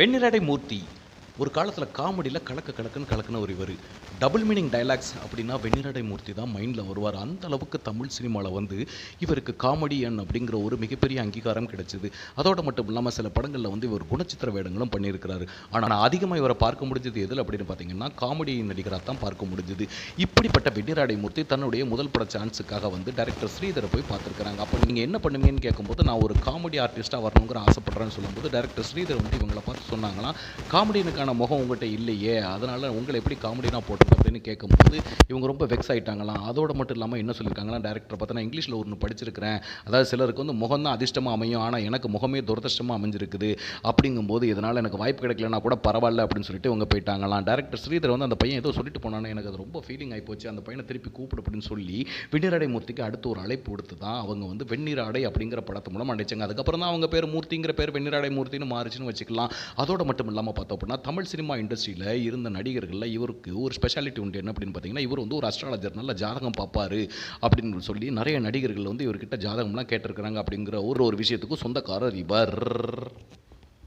வெண்ணிரடை மூர்த்தி. ஒரு காலத்தில் காமெடியில் கலக்க கலக்குன்னு கலக்குன ஒரு இவர். டபுள் மீனிங் டைலாக்ஸ் அப்படின்னா வெண்ணிரடை மூர்த்தி தான் மைண்டில் வருவார். அந்த அளவுக்கு தமிழ் சினிமாவில் வந்து இவருக்கு காமெடியன் அப்படிங்கிற ஒரு மிகப்பெரிய அங்கீகாரம் கிடைச்சிது. அதோட மட்டும் இல்லாமல் சில படங்களில் வந்து இவர் குணச்சித்திர வேடங்களும் பண்ணியிருக்கிறாரு. ஆனால் அதிகமாக இவரை பார்க்க முடிஞ்சது எதில் அப்படின்னு பார்த்தீங்கன்னா காமெடி நடிகராக தான் பார்க்க முடிஞ்சது. இப்படிப்பட்ட வெண்ணிராடை மூர்த்தி தன்னுடைய முதல் பட சான்ஸுக்காக வந்து டைரக்டர் ஸ்ரீதரை போய் பார்த்துருக்காங்க அப்போ நீங்கள் என்ன பண்ணுவீங்கன்னு கேட்கும்போது நான் ஒரு காமெடி ஆர்டிஸ்ட்டாக வரணுங்கிற ஆசைப்படுறேன்னு சொல்லும்போது டைரக்டர் ஸ்ரீதர் வந்து இவங்களை பார்த்து சொன்னாங்களாம் காமெடியனுக்கான முகம் உங்கள்கிட்ட இல்லையே அதனால் உங்களை எப்படி காமெடினா போட்டுருக்கு அப்படின்னு கேட்கும்போது இவங்க ரொம்ப வெக்ஸ் ஆயிட்டாங்களாம். அதோட மட்டும் இல்லாமல் என்ன சொல்லியிருக்காங்களா டேரக்டர் பார்த்தா நான் இங்கிலீஷில் ஒன்று படிச்சிருக்கிறேன். அதாவது சிலருக்கு வந்து முகம் தான் அதிர்ஷ்டமாக அமையும் ஆனால் எனக்கு முகமே துரதிர்ஷ்டமாக அமைஞ்சிருக்குது. அப்படிங்கும்போது இதனால் எனக்கு வாய்ப்பு கிடைக்கலனா கூட பரவாயில்ல அப்படின்னு சொல்லிட்டு இவங்க போயிட்டாங்களாம். டேரக்டர் ஸ்ரீதர் வந்து அந்த பையன் ஏதோ சொல்லிட்டு போனானே எனக்கு அது ரொம்ப ஃபீலிங் ஆகி போச்சு. அந்த பையனை திருப்பி கூப்பிடு அப்படின்னு சொல்லி வெண்ணிராடை மூர்த்திக்கு அடுத்து ஒரு அழைப்பு கொடுத்து தான் அவங்க வந்து வெண்ணிராடை அப்படிங்கிற படத்து மூலம் அடைச்சாங்க அதுக்கப்புறம் தான் அவங்க பேர் மூர்த்திங்கிற பேர் வெண்ணிராடை மூர்த்தின்னு மாறிச்சுன்னு வச்சுக்கலாம். அதோட மட்டும் இல்லாமல் பார்த்தோம் அப்படின்னா தமிழ் சினிமா இண்டஸ்ட்ரியில் இருந்த நடிகர்களில் இவருக்கு ஒரு ஸ்பெஷாலிட்டி உண்டு. என்ன அப்படின்னு பார்த்தீங்கன்னா இவர் வந்து ஒரு அஸ்ட்ராலஜர் நல்ல ஜாதகம் பார்ப்பாரு அப்படின்னு சொல்லி நிறைய நடிகர்கள் வந்து இவர்கிட்ட ஜாதகம்லாம் கேட்டிருக்கிறாங்க அப்படிங்கிற ஒரு ஒரு விஷயத்துக்கும் சொந்தக்காரர் இவர்.